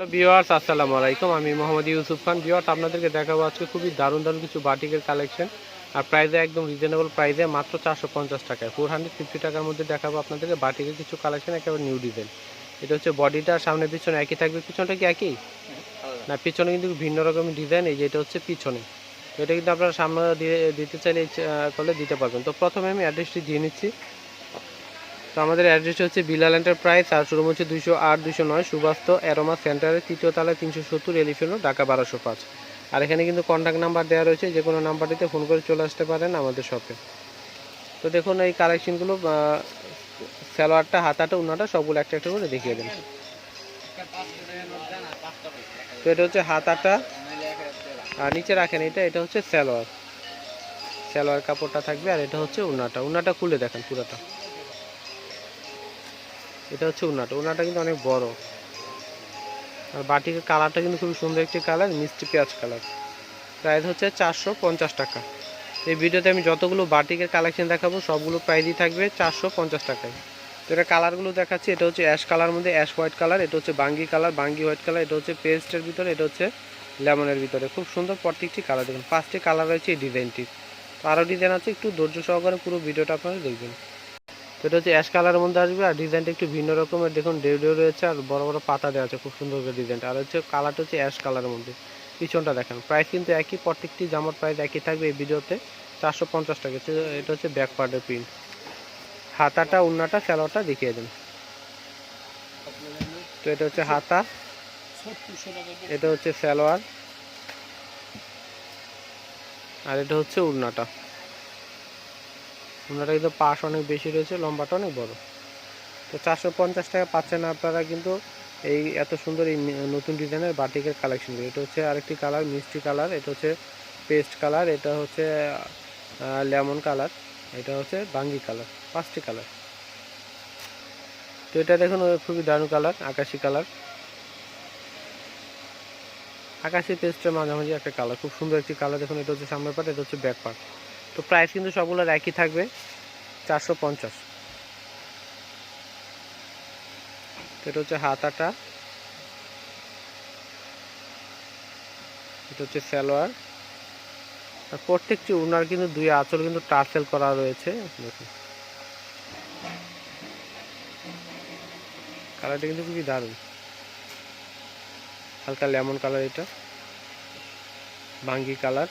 Hello viewers আসসালামু আলাইকুম। আমি মোহাম্মদ ইউসুফ খান। ভিওয়ার্স আপনাদেরকে দেখাবো আজকে খুবই দারুণ দারুণ কিছু বাটিকের কালেকশন। আর প্রাইসে একদম রিজনেবল প্রাইসে মাত্র চারশো পঞ্চাশ টাকায়। ফোর হান্ড্রেড ফিফটি টাকার মধ্যে দেখাবো আপনাদেরকে বাটিকের কিছু কালেকশন একেবারে নিউ ডিজাইন এটা হচ্ছে বডিটা সামনে পিছনে একই থাকবে পিছনটা কি একই? না পিছনে কিন্তু ভিন্ন রকমের ডিজাইন এই যে এটা হচ্ছে পিছনে। এটা কিন্তু আপনারা সামনে দিয়ে দিতে চাইলে করলে দিতে পারবেন। তো প্রথমে আমি অ্যাড্রেসটি দিয়ে নিচ্ছি। তো আমাদের অ্যাড্রেসটা হচ্ছে বিলাল এন্টারপ্রাইজ, আর শোরুম হচ্ছে দুইশো আট, দুইশো নয়, সুবাস্ত, অ্যারোমা সেন্টারের তৃতীয় তলায় তিনশো সত্তর এলিফেনো ঢাকা বারোশো পাঁচ। আর এখানে কিন্তু কন্ট্যাক্ট নাম্বার দেওয়া রয়েছে, যে কোনো নাম্বারটিতে ফোন করে চলে আসতে পারেন আমাদের শপে তো দেখুন, এই কালেকশনগুলো সালোয়ারটা, হাতাটা উনাটা সবগুলো একটা একটা করে দেখিয়ে দেন। তো এটা হচ্ছে হাতাটা, আর নিচে রাখেন এটা এটা হচ্ছে সালোয়ার। সালোয়ার কাপড়টা থাকবে, আর এটা হচ্ছে উনাটা উনাটা খুলে দেখেন পুরোটা। এটা হচ্ছে উনাটা। উনাটা কিন্তু অনেক বড়। আর বাটিকের কালারটা কিন্তু খুব সুন্দর একটি কালার, মিষ্টি পেঁয়াজ কালার। প্রাইস হচ্ছে চারশো পঞ্চাশ টাকা। এই ভিডিওতে আমি যতগুলো বাটিকের কালেকশন দেখাবো, সবগুলো প্রাইসই থাকবে চারশো পঞ্চাশ টাকায়। তো এটা কালারগুলো দেখাচ্ছি, এটা হচ্ছে অ্যাশ কালার মধ্যে, অ্যাশ হোয়াইট কালার, এটা হচ্ছে বাঙ্গি কালার, বাঙ্গি হোয়াইট কালার, এটা হচ্ছে পেস্টের ভিতরে, এটা হচ্ছে লেমনের ভিতরে। খুব সুন্দর প্রত্যেকটি কালার দেখুন। পাঁচটি কালার রয়েছে এই ডিজাইনটি আরও ডিজাইন আছে, একটু ধৈর্য সহকারে পুরো ভিডিওটা আপনারা দেখবেন। তো এটা হচ্ছে অ্যাশ কালারের মধ্যে আসবে আর ডিজাইনটা একটু ভিন্ন রকমের। দেখুন ডেউ ডেউ রয়েছে আর বড় বড় পাতা দেওয়া আছে, খুব সুন্দর করে ডিজাইনটা আর হচ্ছে কালারটা হচ্ছে অ্যাশ কালারের মধ্যে। পিছনটা দেখেন প্রাইস কিন্তু একই, প্রত্যেকটি জামার প্রাইস একই থাকবে এই ভিডিওতে। চারশো পঞ্চাশ টাকা। এটা হচ্ছে ব্যাক পার্টের প্রিন্ট হাতাটা, উন্নাটা স্যালোয়ারটা দেখিয়ে দেন। তো এটা হচ্ছে হাতা। এটা হচ্ছে সালোয়ার। আর এটা হচ্ছে উড়নাটা উড়নাটা কিন্তু পাশ অনেক বেশি রয়েছে, লম্বাটা অনেক বড়। তো চারশো পঞ্চাশ টাকা পাচ্ছেন আপনারা কিন্তু এই এত সুন্দর এই নতুন ডিজাইনের বাটিকের কালেকশনগুলো এটা হচ্ছে আরেকটি কালার মিষ্টি কালার এটা হচ্ছে পেস্ট কালার এটা হচ্ছে লেমন কালার এটা হচ্ছে বাঙ্গি কালার পাঁচটি কালার তো এটা দেখুন খুবই দারুণ কালার আকাশি কালার আকাশি পেস্টের মাঝামাঝি একটা কালার খুব সুন্দর একটি কালার দেখুন, এটা হচ্ছে সামনের পার্ট এটা হচ্ছে ব্যাক পার্ট তো প্রাইস কিন্তু সবগুলোর একই থাকবে, চারশো পঞ্চাশ। এটা হচ্ছে হাতাটা এটা হচ্ছে সালোয়ার। আর প্রত্যেকটি উনার কিন্তু দুই আঁচল কিন্তু টার্সেল করা রয়েছে, দেখুন। কালারটা কিন্তু খুবই দারুণ। হালকা লেমন কালার এটা। বাঙ্গি কালার,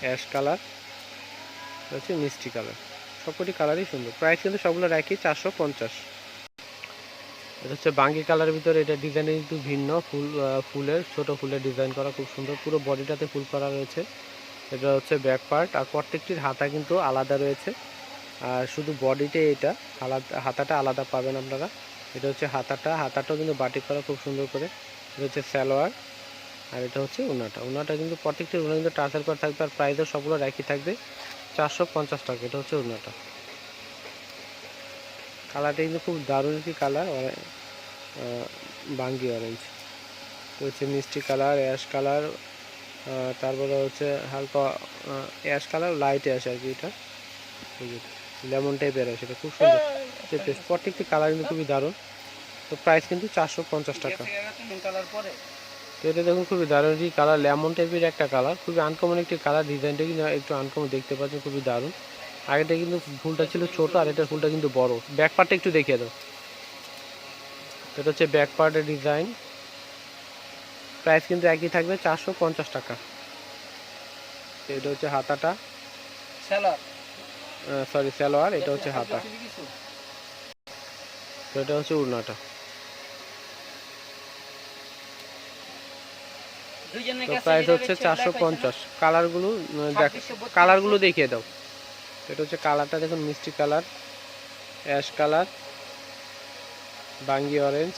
অ্যাশ কালার। হচ্ছে মিষ্টি কালার। সবকটি কালারই সুন্দর। প্রাইস কিন্তু সবগুলোর একই, চারশো পঞ্চাশ। এটা হচ্ছে বাঙ্গি কালারের ভিতরে এটা ডিজাইন কিন্তু ভিন্ন। ফুল ফুলের, ছোট ফুলের ডিজাইন করা খুব সুন্দর। পুরো বডিটাতে ফুল করা রয়েছে। এটা হচ্ছে ব্যাক পার্ট আর প্রত্যেকটির হাতা কিন্তু আলাদা রয়েছে। আর শুধু বডিতে এটা, আলাদা, হাতাটা আলাদা পাবেন আপনারা। এটা হচ্ছে হাতাটা। হাতাটাও কিন্তু বাটি করা খুব সুন্দর করে। এটা হচ্ছে সালোয়ার। আর এটা হচ্ছে উনাটা। উনাটা কিন্তু প্রত্যেকটি উনা কিন্তু ট্রান্সফার করা থাকবে। আর প্রাইসও সবগুলো একই থাকবে। চারশো পঞ্চাশ টাকা, এটা হচ্ছে উনাটা কালারটা কিন্তু খুব দারুণ একটি কালার বাঙ্গি অরেঞ্জ তো হচ্ছে মিষ্টি কালার অ্যাশ কালার তারপরে হচ্ছে হালকা অ্যাশ কালার লাইটে আসে আর কি এটা। লেমন টাইপের আসে এটা খুব সুন্দর। প্রত্যেকটি কালার কিন্তু খুবই দারুণ। তো প্রাইস কিন্তু চারশো পঞ্চাশ টাকা। তো এটা দেখুন খুবই দারুণ একটি কালার লেমন টাইপের একটা কালার খুবই আনকমন একটি কালার ডিজাইনটা কিন্তু একটু আনকমন দেখতে পাচ্ছেন খুবই দারুণ। আগেটা কিন্তু ফুলটা ছিল ছোট আর এটা ফুলটা কিন্তু বড়। ব্যাক পার্টটা একটু দেখিয়ে দাও। এটা হচ্ছে ব্যাক পার্টের ডিজাইন প্রাইস কিন্তু একই থাকবে চারশো পঞ্চাশ টাকা। এটা হচ্ছে হাতাটা। সরি সালোয়ার এটা হচ্ছে হাতা। এটা হচ্ছে উড়নাটা। তো প্রাইস হচ্ছে চারশো পঞ্চাশ। কালারগুলো দেখ কালারগুলো দেখিয়ে দাও। এটা হচ্ছে কালারটা দেখুন মিষ্টি কালার অ্যাশ কালার বাঙ্গি অরেঞ্জ।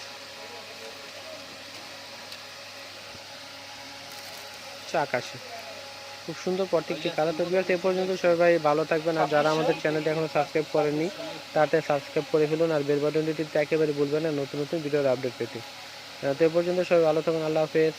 আকাশি। খুব সুন্দর প্রত্যেকটি কালার। তো বিয়ার্স এ পর্যন্ত সবাই ভালো থাকবেন। আর যারা আমাদের চ্যানেলটি এখনও সাবস্ক্রাইব করেননি তাতে সাবস্ক্রাইব করে ফেলুন আর বেল বাটনটি টিপতে একেবারে ভুলবেন না। নতুন নতুন ভিডিওর আপডেট পেতে। তো এ পর্যন্ত সবাই ভালো থাকুন। আল্লাহ হাফেজ।